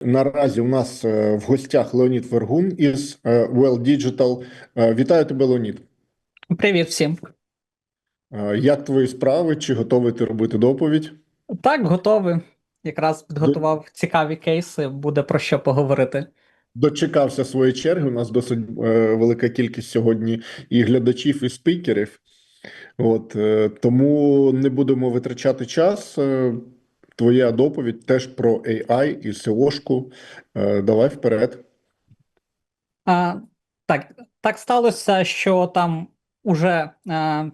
Наразі у нас е, в гостях Леонід Вергун із е, Well Digital. Е, Вітаю тебе, Леонід. Привіт всім. Як твої справи? Чи готовий ти робити доповідь? Так, готовий. Якраз підготував цікаві кейси, буде про що поговорити. Дочекався своєї черги. У нас досить е, велика кількість сьогодні і глядачів, і спікерів. От е, тому не будемо витрачати час. Е, Твоя доповідь теж про AI і SEO-шку. Е, Давай вперед. А, так, так сталося, що там уже а,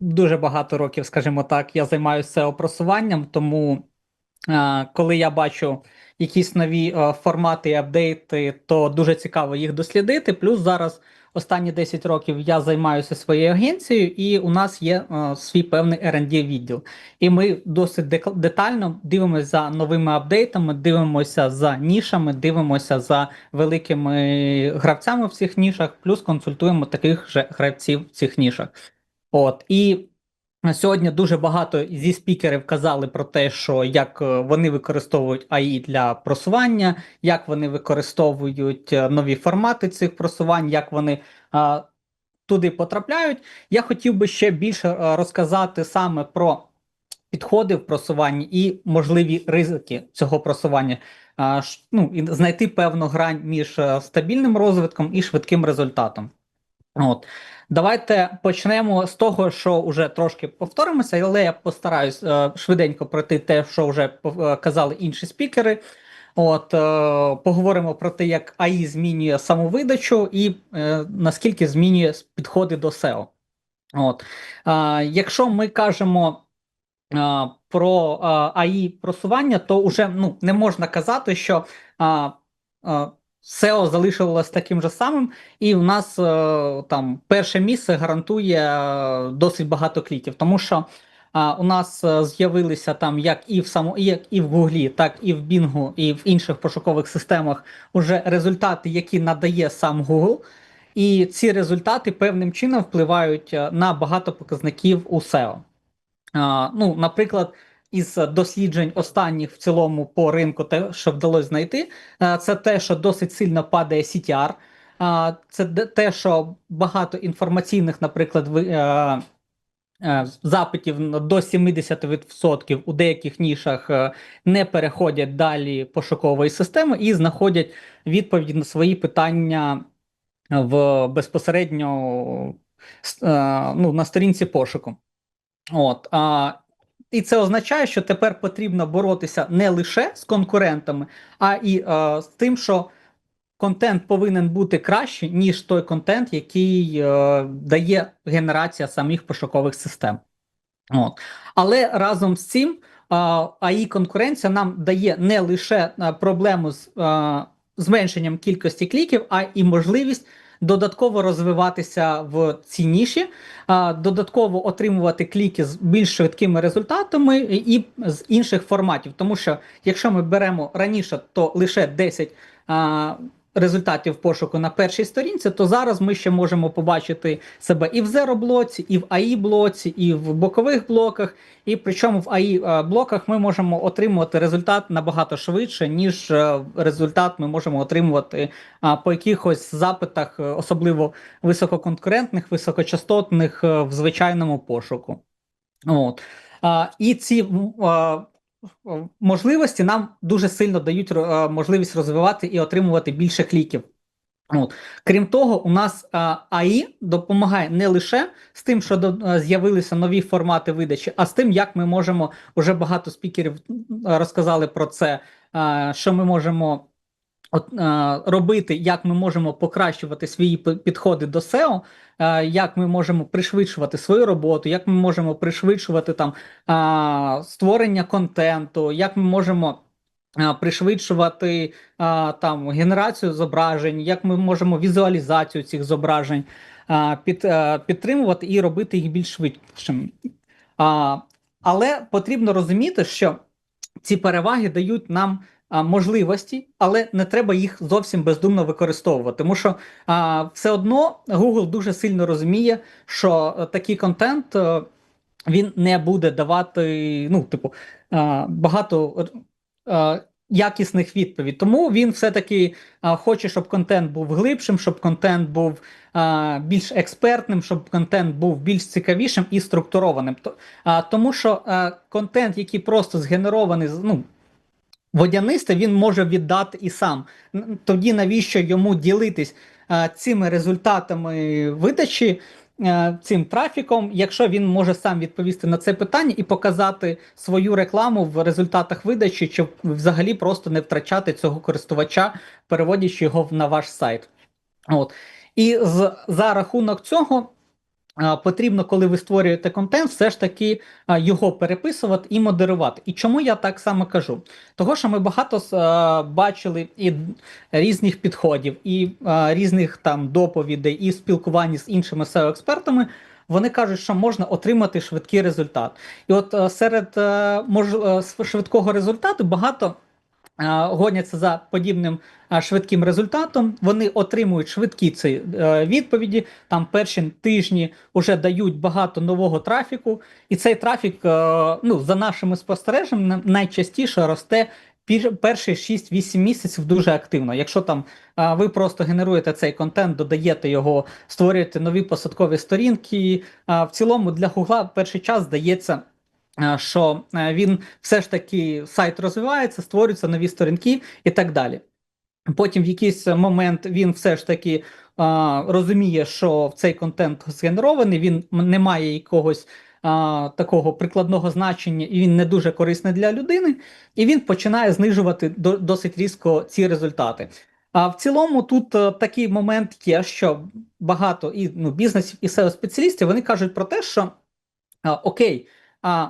дуже багато років, скажімо так, я займаюся SEO-просуванням, тому а, коли я бачу якісь нові формати і апдейти, то дуже цікаво їх дослідити. Плюс зараз останні 10 років я займаюся своєю агенцією, і у нас є е, свій певний R&D відділ. І ми досить детально дивимося за новими апдейтами, дивимося за нішами, дивимося за великими гравцями в цих нішах, плюс консультуємо таких же гравців в цих нішах. От і сьогодні дуже багато зі спікерів казали про те, що як е, вони використовують АІ для просування, як вони використовують е, нові формати цих просувань, як вони а, туди потрапляють. Я хотів би ще більше е, розказати саме про підходи в просуванні і можливі ризики цього просування. А, ну, і знайти певну грань між стабільним розвитком і швидким результатом. От. Давайте почнемо з того, що вже трошки повторимося, але я постараюсь е, швиденько пройти те, що вже е, казали інші спікери. От, е, поговоримо про те, як АІ змінює самовидачу і е, наскільки змінює підходи до SEO. От. А, якщо ми кажемо а, про а, АІ просування, то вже ну, не можна казати, що а, а, SEO залишилось таким же самим, і в нас е, там перше місце гарантує е, досить багато кліків, тому що у нас е, з'явилися там як і в само, як і в Гуглі, так і в Бінгу, і в інших пошукових системах уже результати, які надає сам Google. І ці результати певним чином впливають е, на багато показників у SEO. Ну, наприклад, із досліджень останніх в цілому по ринку, те, що вдалося знайти, це те, що досить сильно падає CTR, це те, що багато інформаційних, наприклад, е, е, запитів до 70% у деяких нішах е, не переходять далі пошукової системи і знаходять відповіді на свої питання в безпосередньо ну, на сторінці пошуку. От, а, і це означає, що тепер потрібно боротися не лише з конкурентами, а і е, з тим, що контент повинен бути краще, ніж той контент, який е, дає генерація самих пошукових систем. От. Але разом з цим а, АІ конкуренція нам дає не лише проблему з а, зменшенням кількості кліків, а і можливість додатково розвиватися в цій ніші, додатково отримувати кліки з більш швидкими результатами і з інших форматів. Тому що якщо ми беремо раніше, то лише 10 а, результатів пошуку на першій сторінці, то зараз ми ще можемо побачити себе і в Zero блоці, і в AI блоці, і в бокових блоках. І причому в AI е, блоках ми можемо отримувати результат набагато швидше, ніж е, результат ми можемо отримувати по якихось запитах, е, особливо висококонкурентних, високочастотних в звичайному пошуку. От. А, і ці а, можливості нам дуже сильно дають е, можливість розвивати і отримувати більше кліків. От. Крім того, у нас а, АІ допомагає не лише з тим, що е, з'явилися нові формати видачі, а з тим, як ми можемо, уже багато спікерів розказали про це, що ми можемо от, е, робити, як ми можемо покращувати свої підходи до SEO, е, як ми можемо пришвидшувати свою роботу, як ми можемо пришвидшувати там а, створення контенту, як ми можемо пришвидшувати а, там генерацію зображень, як ми можемо візуалізацію цих зображень а, під, а, підтримувати і робити їх більш швидшими. А, але потрібно розуміти, що ці переваги дають нам а, можливості, але не треба їх зовсім бездумно використовувати. Тому що а, все одно Google дуже сильно розуміє, що е, такий контент е, він не буде давати, ну, типу, а, багато. е, якісних відповідей. Тому він все-таки а, хоче, щоб контент був глибшим, щоб контент був а, більш експертним, щоб контент був більш цікавішим і структурованим. То, а, тому що а, контент, який просто згенерований, ну, водянисте, він може віддати і сам. Тоді навіщо йому ділитись а, цими результатами видачі, цим трафіком, якщо він може сам відповісти на це питання і показати свою рекламу в результатах видачі, чи взагалі просто не втрачати цього користувача, переводячи його на ваш сайт. От. І з, за рахунок цього. Потрібно, коли ви створюєте контент, все ж таки його переписувати і модерувати. І чому я так само кажу? Того, що ми багато бачили і різних підходів, і різних там доповідей, і в спілкуванні з іншими SEO-експертами, вони кажуть, що можна отримати швидкий результат. І от е, серед е, е, швидкого результату багато гоняться за подібним швидким результатом. Вони отримують швидкі ці е, відповіді. Там перші тижні вже дають багато нового трафіку, і цей трафік, е, ну за нашими спостереженнями, найчастіше росте. Перші 6-8 місяців дуже активно. Якщо там ви просто генеруєте цей контент, додаєте його, створюєте нові посадкові сторінки. В цілому для Гугла перший час здається, що е, він все ж таки сайт розвивається, створюються нові сторінки і так далі. Потім в якийсь момент він все ж таки а, розуміє, що цей контент згенерований, він не має якогось а, такого прикладного значення, і він не дуже корисний для людини, і він починає знижувати до, досить різко ці результати. А в цілому тут е, такий момент є, що багато і ну, бізнесів і SEO-спеціалістів вони кажуть про те, що а, окей, а,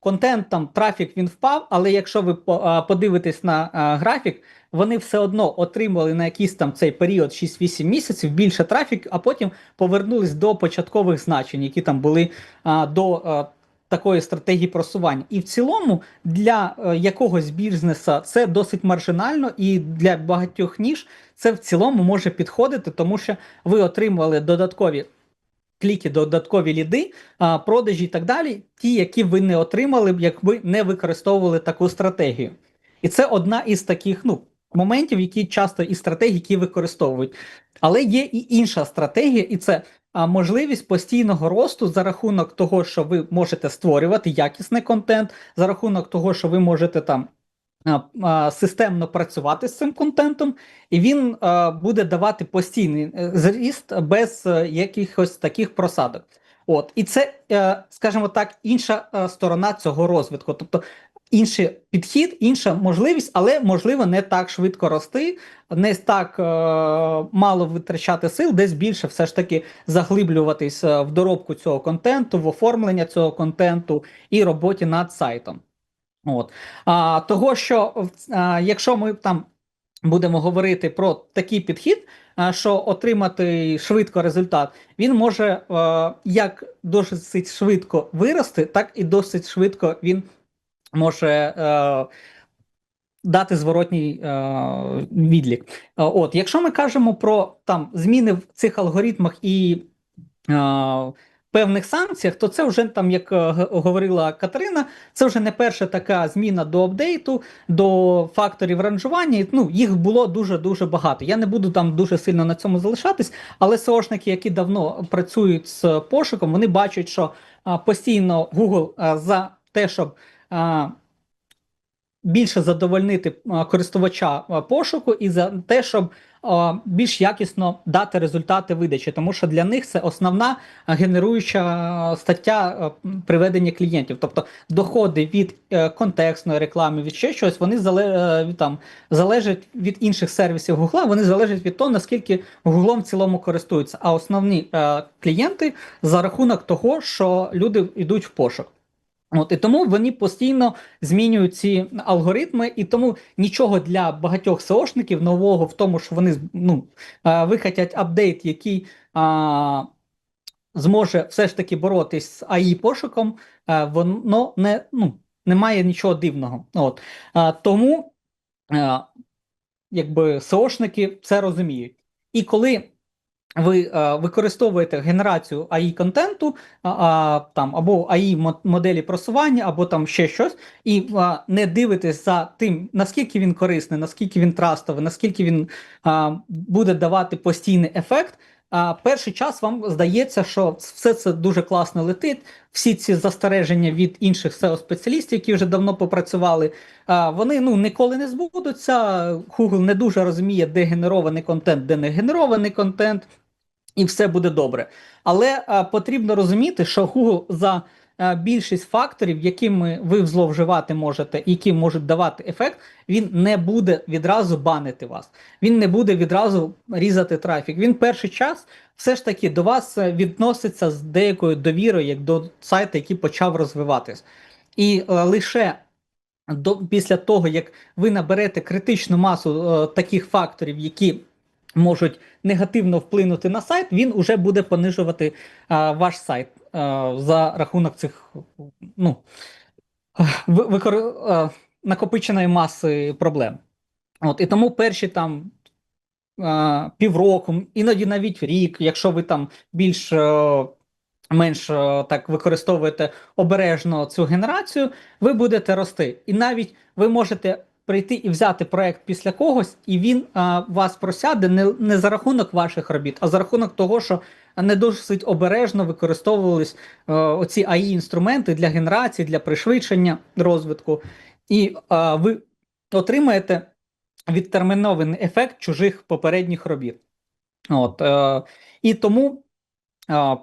контент там, трафік він впав, але якщо ви подивитесь на графік, вони все одно отримали на якийсь там цей період 6-8 місяців більше трафік, а потім повернулись до початкових значень, які там були до такої стратегії просування. І в цілому для е, якогось бізнеса це досить маржинально, і для багатьох ніж це в цілому може підходити, тому що ви отримували додаткові. Кліки, додаткові ліди, продажі і так далі, ті, які ви не отримали б, якби не використовували таку стратегію. І це одна із таких ну, моментів, які часто і стратегії, використовують. Але є і інша стратегія, і це можливість постійного росту за рахунок того, що ви можете створювати якісний контент, за рахунок того, що ви можете там. А, а, Системно працювати з цим контентом, і він буде давати постійний е, зріст без е, якихось таких просадок. От, і це, е, скажімо так, інша е, сторона цього розвитку. Тобто інший підхід, інша можливість, але можливо не так швидко рости, не так е, мало витрачати сил, десь більше все ж таки заглиблюватись е, в доробку цього контенту, в оформлення цього контенту і роботі над сайтом. От. А, того, що а, якщо ми там будемо говорити про такий підхід, а, що отримати швидко результат, він може е, як досить швидко вирости, так і досить швидко він може е, дати зворотній е, відлік. От, якщо ми кажемо про там зміни в цих алгоритмах і е, певних санкціях, то це вже там, як е, говорила Катерина, це вже не перша така зміна до апдейту, до факторів ранжування. Ну, їх було дуже дуже багато. Я не буду там дуже сильно на цьому залишатись, але SEOшники, які давно працюють з пошуком, вони бачать, що постійно Google за те, щоб більше задовольнити користувача пошуку, і за те, щоб більш якісно дати результати видачі, тому що для них це основна генеруюча стаття приведення клієнтів. Тобто доходи від е, контекстної реклами, від ще щось, вони е, там, залежать від інших сервісів Гугла, вони залежать від того, наскільки Гуглом в цілому користуються. А основні е, клієнти за рахунок того, що люди йдуть в пошук. От і тому вони постійно змінюють ці алгоритми, і тому нічого для багатьох SEOшників нового в тому, що вони ну, е, вихотять апдейт, який а, зможе все ж таки боротись з АІ пошуком, е, воно не ну, немає нічого дивного. От а, тому е, якби SEOшники це розуміють. І коли ви е, використовуєте генерацію AI контенту, там або AI моделі просування, або там ще щось, і а, не дивитесь за тим, наскільки він корисний, наскільки він трастовий, наскільки він а, буде давати постійний ефект. А перший час вам здається, що все це дуже класно летить. Всі ці застереження від інших SEO-спеціалістів, які вже давно попрацювали, вони ну ніколи не збудуться. Google не дуже розуміє, де генерований контент, де не генерований контент, і все буде добре. Але а, потрібно розуміти, що Google за а, більшість факторів, якими ви зловживати можете, які можуть давати ефект, він не буде відразу банити вас. Він не буде відразу різати трафік. Він перший час все ж таки до вас е, відноситься з деякою довірою, як до сайту, який почав розвиватись. І е, лише до, після того, як ви наберете критичну масу е, таких факторів, які можуть негативно вплинути на сайт, він уже буде понижувати е, ваш сайт е, за рахунок цих ну, викор- е, накопиченої маси проблем. От, і тому перші там півроку, іноді навіть рік, якщо ви там більш менш так використовуєте обережно цю генерацію, ви будете рости. І навіть ви можете прийти і взяти проект після когось, і він е, вас просяде не, не за рахунок ваших робіт, а за рахунок того, що не досить обережно використовувались е, оці AI-інструменти для генерації, для пришвидшення розвитку, і е, ви отримаєте відтермінований ефект чужих попередніх робіт. От, е, і тому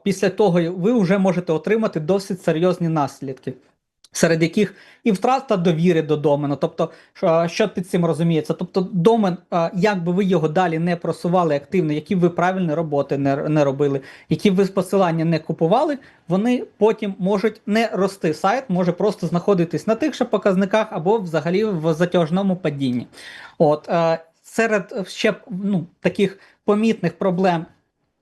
після того ви вже можете отримати досить серйозні наслідки, серед яких і втрата довіри до домену. Тобто, що, під цим розуміється? Тобто, домен, як би ви його далі не просували активно, які б ви правильні роботи не, не робили, які б ви посилання не купували, вони потім можуть не рости. Сайт може просто знаходитись на тих же показниках або взагалі в затяжному падінні. От серед ще ну, таких помітних проблем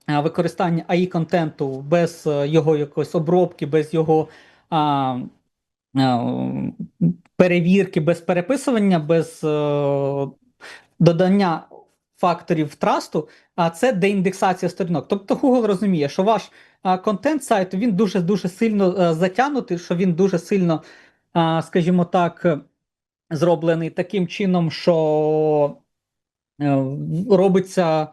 використання AI контенту без е, його якоїсь обробки, без його а, перевірки, без переписування, без е, додання факторів трасту, а це деіндексація сторінок. Тобто Google розуміє, що ваш контент сайту він дуже дуже сильно е, затягнутий, що він дуже сильно, скажімо так, е, зроблений таким чином, що е, робиться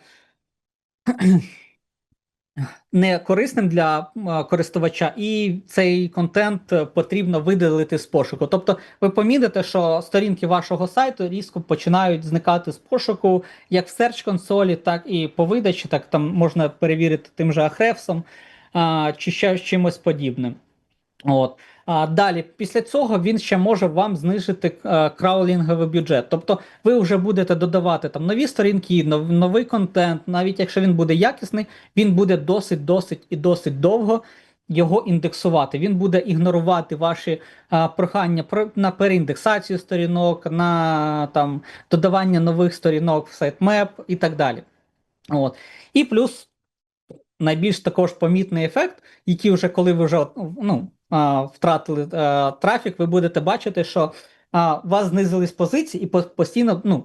не корисним для користувача, і цей контент е, потрібно видалити з пошуку. Тобто, ви помітите, що сторінки вашого сайту різко починають зникати з пошуку, як в Search консолі, так і по видачі, так там можна перевірити тим же Ahrefs, а, чи ще чимось подібним. От. А далі, після цього він ще може вам знижити е, краулінговий бюджет. Тобто ви вже будете додавати там нові сторінки, нов, новий контент, навіть якщо він буде якісний, він буде досить, досить і досить довго його індексувати. Він буде ігнорувати ваші а, прохання про на переіндексацію сторінок, на там додавання нових сторінок в сайтмеп і так далі. От. І плюс найбільш також помітний ефект, який вже коли ви вже ну, а, втратили а, трафік, ви будете бачити, що у вас знизились позиції і постійно ну,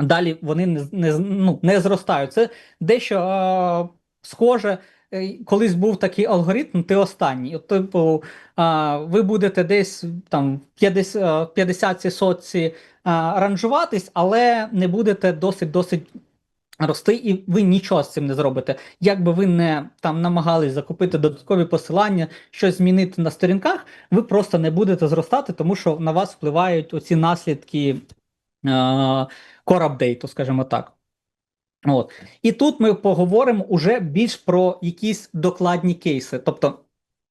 далі вони не, не, ну, не зростають. Це дещо схоже. е, Колись був такий алгоритм, ти останній. От, типу, а, ви будете десь там 50 50 сотці а, ранжуватись, але не будете досить досить рости, і ви нічого з цим не зробите. Як би ви не там намагались закупити додаткові посилання, щось змінити на сторінках, ви просто не будете зростати, тому що на вас впливають оці наслідки е, core апдейту, скажімо так. От. І тут ми поговоримо уже більш про якісь докладні кейси. Тобто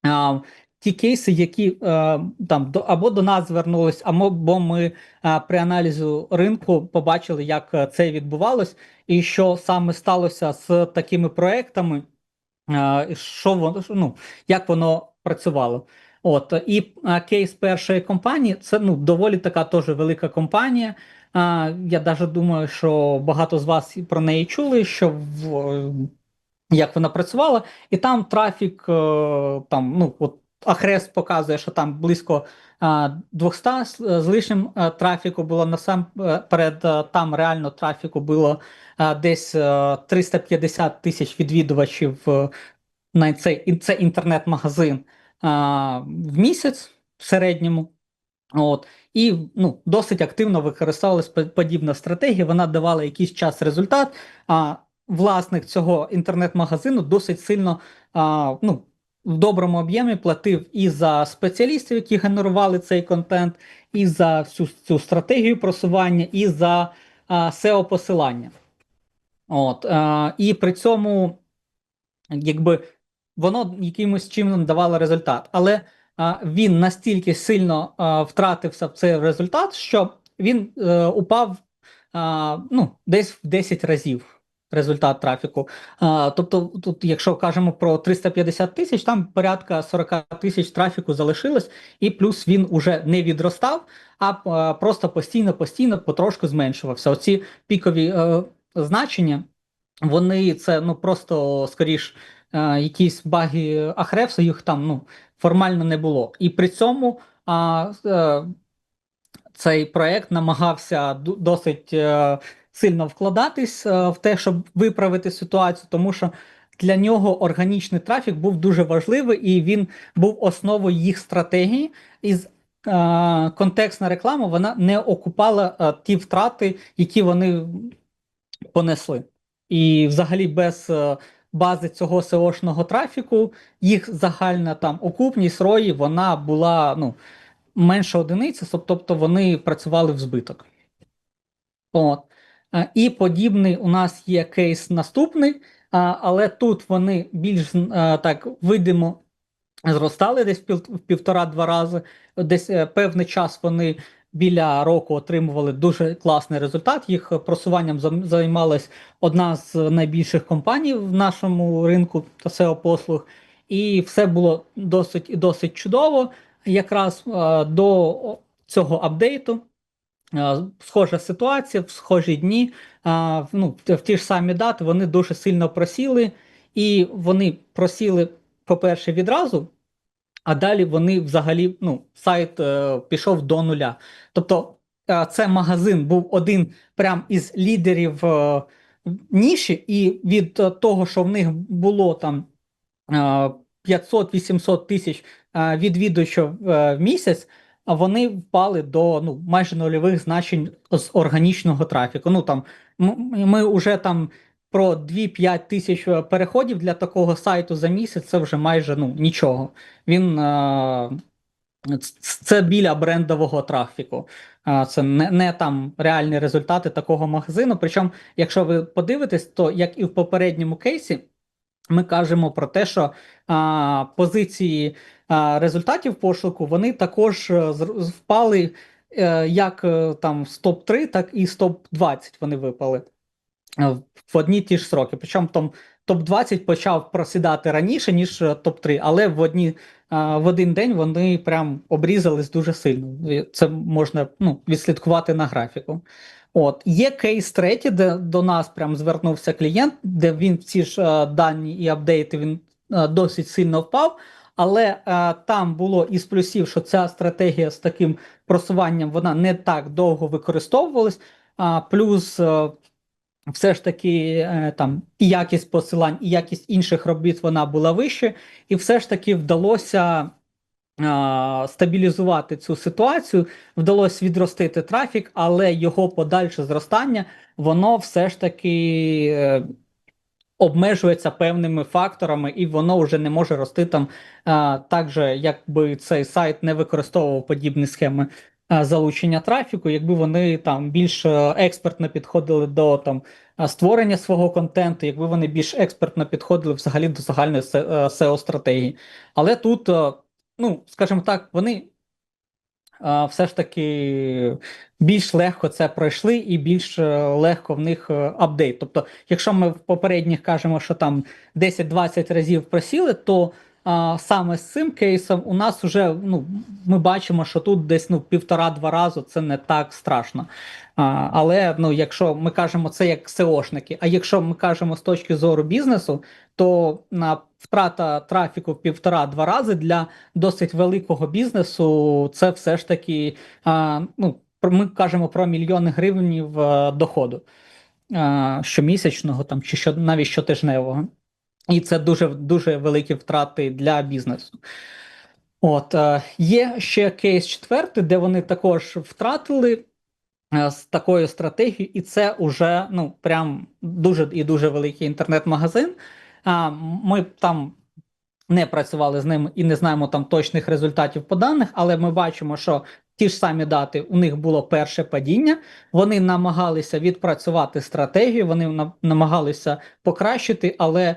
а, ті кейси, які е, там до або до нас звернулись, або ми а, при аналізу ринку побачили, як е, це відбувалось, і що саме сталося з такими проектами, е, що воно ну, як воно працювало. От і кейс першої компанії це ну доволі така теж велика компанія. А, я навіть думаю, що багато з вас про неї чули, що в, е, як вона працювала, і там трафік, е, там, ну, от Ahrefs показує, що там близько 200 з, лишнім трафіку було насамперед, там реально трафіку було десь 350 тисяч відвідувачів е, на цей це інтернет-магазин в місяць в середньому. От, і ну, досить активно використовувалась по- подібна стратегія. Вона давала якийсь час результат. А власник цього інтернет-магазину досить сильно а, ну, в доброму об'ємі платив і за спеціалістів, які генерували цей контент, і за всю цю стратегію просування, і за а, SEO-посилання. От, а, і при цьому, якби воно якимось чином давало результат. Але а, він настільки сильно а, втратився в цей результат, що він е, упав а, ну, десь в 10 разів результат трафіку. А, тобто, тут, якщо кажемо про 350 тисяч, там порядка 40 тисяч трафіку залишилось, і плюс він уже не відростав, а просто постійно-постійно потрошку зменшувався. Оці пікові е, значення, вони це ну просто скоріш е, якісь баги Ахревса, їх там ну формально не було. І при цьому а, е, цей проект намагався досить е, сильно вкладатись е, в те, щоб виправити ситуацію, тому що для нього органічний трафік був дуже важливий, і він був основою їх стратегії. І е, контекстна реклама вона не окупала е, ті втрати, які вони понесли. І взагалі без бази цього SEO-шного трафіку їх загальна там окупність рої вона була ну, менше одиниці, тобто вони працювали в збиток. От. І подібний у нас є кейс наступний, але тут вони більш так видимо зростали десь в півтора-два рази. Десь е, певний час вони біля року отримували дуже класний результат. Їх просуванням займалась одна з найбільших компаній в нашому ринку та SEO послуг, і все було досить і досить чудово. Якраз до цього апдейту. Схожа ситуація, в схожі дні, ну, в ті ж самі дати, вони дуже сильно просіли, і вони просіли, по-перше, відразу, а далі вони взагалі, ну, сайт е, пішов до нуля. Тобто, е, це магазин був один прям із лідерів е, ніші, і від того, що в них було там е, 500-800 тисяч відвідувачів в місяць, вони впали до ну, майже нульових значень з органічного трафіку. Ну там ми вже там про 2-5 тисяч е, переходів для такого сайту за місяць це вже майже ну, нічого. Він е, це біля брендового трафіку. Е, Це не, не там реальні результати такого магазину. Причому, якщо ви подивитесь, то як і в попередньому кейсі, ми кажемо про те, що а, позиції а, результатів пошуку вони також е, впали е, як е, там з топ-3, так і з топ-20 вони випали е, в одні ті ж сроки. Причому там топ-20 почав просідати раніше, ніж е, топ-3, але в одні в один день вони прям обрізались дуже сильно. Це можна ну, відслідкувати на графіку. От є кейс третій, де до нас прям звернувся клієнт, де він в ці ж е, дані і апдейти він е, досить сильно впав. Але е, там було із плюсів, що ця стратегія з таким просуванням вона не так довго використовувалась. А плюс е, все ж таки е, там і якість посилань, і якість інших робіт вона була вище, і все ж таки вдалося стабілізувати цю ситуацію, вдалося відростити трафік, але його подальше зростання, воно все ж таки е, обмежується певними факторами, і воно вже не може рости там так же, якби цей сайт не використовував подібні схеми залучення трафіку, якби вони там більш е, експертно підходили до там створення свого контенту, якби вони більш експертно підходили взагалі до загальної SEO стратегії. Але тут, е, ну скажімо так, вони а, все ж таки більш легко це пройшли і більш е, легко в них е, апдейт. Тобто, якщо ми в попередніх кажемо, що там 10-20 разів просіли, то а, саме з цим кейсом у нас вже ну, ми бачимо, що тут десь ну, півтора-два рази це не так страшно. А, але ну, якщо ми кажемо це як SEOшники, а якщо ми кажемо з точки зору бізнесу, то на втрата трафіку в півтора-два рази для досить великого бізнесу це все ж таки а, ну, ми кажемо про мільйони гривень е, доходу щомісячного там, чи що, навіть щотижневого. І це дуже дуже великі втрати для бізнесу. От е, є ще кейс четвертий, де вони також втратили е, з такою стратегією, і це уже ну прям дуже і дуже великий інтернет-магазин. Ми там не працювали з ним і не знаємо там точних результатів по даних, але ми бачимо, що ті ж самі дати у них було перше падіння. Вони намагалися відпрацювати стратегію, вони намагалися покращити, але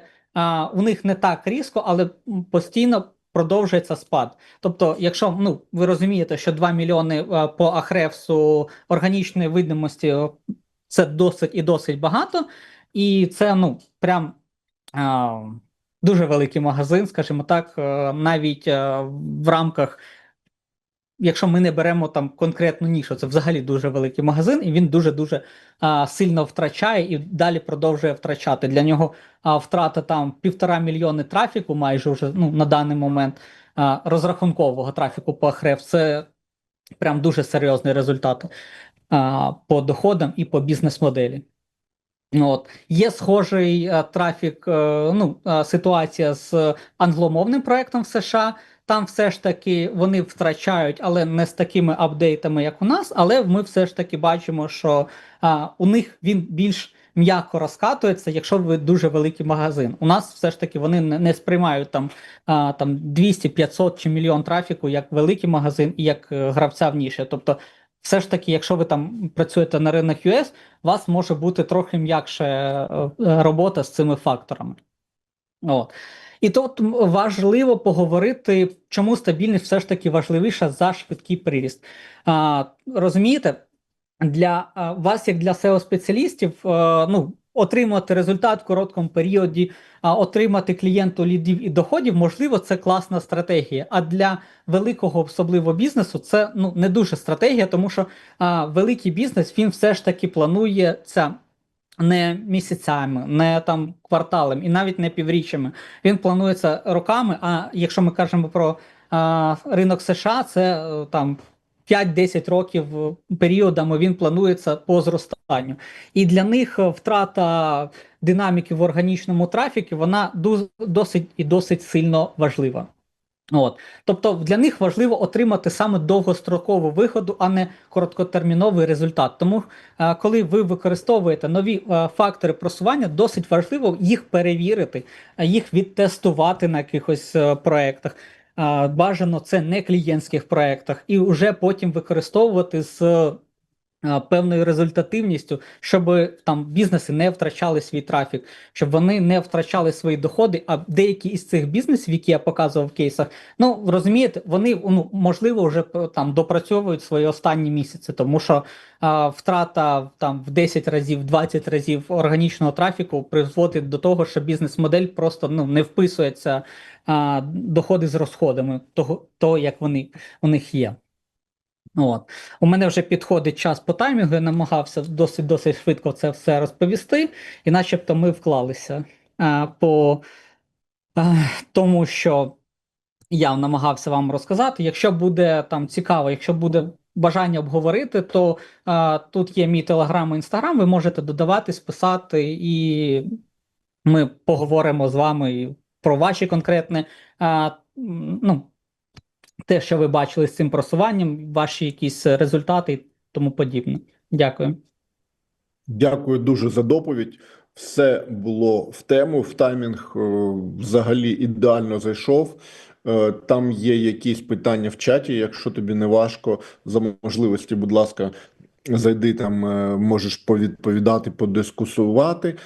у них не так різко, але постійно продовжується спад. Тобто, якщо ну ви розумієте, що 2 мільйони а, по Ахревсу органічної видимості це досить і досить багато, і це ну прям. А, Дуже великий магазин, скажімо так, е, навіть е, в рамках, якщо ми не беремо там конкретну нішу, це взагалі дуже великий магазин, і він дуже-дуже а, сильно втрачає і далі продовжує втрачати. Для нього а, втрата там півтора мільйони трафіку, майже вже ну, на даний момент а, розрахункового трафіку по Ahrefs, це прям дуже серйозний результат а, по доходам і по бізнес-моделі. Ну, От. Є схожий е, трафік, е, ну, е, ситуація з англомовним проектом в США. Там все ж таки вони втрачають, але не з такими апдейтами, як у нас. Але ми все ж таки бачимо, що а, у них він більш м'яко розкатується, якщо ви дуже великий магазин. У нас все ж таки вони не, не сприймають там, а, там 200, 500 чи мільйон трафіку як великий магазин і як гравця в ніші. Тобто, все ж таки, якщо ви там працюєте на ринок US, у вас може бути трохи м'якше е, е, робота з цими факторами. От. І тут важливо поговорити, чому стабільність все ж таки важливіша за швидкий приріст. А, розумієте, для вас, як для SEO-спеціалістів, е, ну, отримати результат в короткому періоді, отримати клієнту лідів і доходів, можливо, це класна стратегія. А для великого, особливо бізнесу, це ну, не дуже стратегія, тому що а, великий бізнес він все ж таки планує це не місяцями, не там кварталами і навіть не півріччями. Він планується роками. А якщо ми кажемо про а, ринок США, це е, там 5-10 років періодами він планується по зростанню. І для них е, втрата динаміки в органічному трафіку вона досить і досить сильно важлива. От. Тобто для них важливо отримати саме довгострокову вигоду, а не короткотерміновий результат. Тому, е, коли ви використовуєте нові е, фактори просування, досить важливо їх перевірити, їх відтестувати на якихось проєктах. Бажано це не клієнтських проєктах, і вже потім використовувати з певною результативністю, щоб там бізнеси не втрачали свій трафік, щоб вони не втрачали свої доходи. А деякі із цих бізнесів, які я показував в кейсах, ну розумієте, вони ну можливо вже там допрацьовують свої останні місяці, тому що а, втрата там в 10 разів, 20 разів органічного трафіку призводить до того, що бізнес-модель просто ну не вписується а, доходи з розходами того, того як вони у них є. От. У мене вже підходить час по таймінгу, я намагався досить досить швидко це все розповісти, і начебто ми вклалися а, по а, тому, що я намагався вам розказати. Якщо буде там цікаво, якщо буде бажання обговорити, то а, тут є мій телеграм і інстаграм, ви можете додаватись, писати, і ми поговоримо з вами про ваші конкретні а, ну, те, що ви бачили з цим просуванням, ваші якісь результати і тому подібне. Дякую. Дякую дуже за доповідь. Все було в тему, в таймінг е, взагалі ідеально зайшов. Е, Там є якісь питання в чаті. Якщо тобі не важко, за можливості, будь ласка, зайди там, е, можеш повідповідати, подискусувати.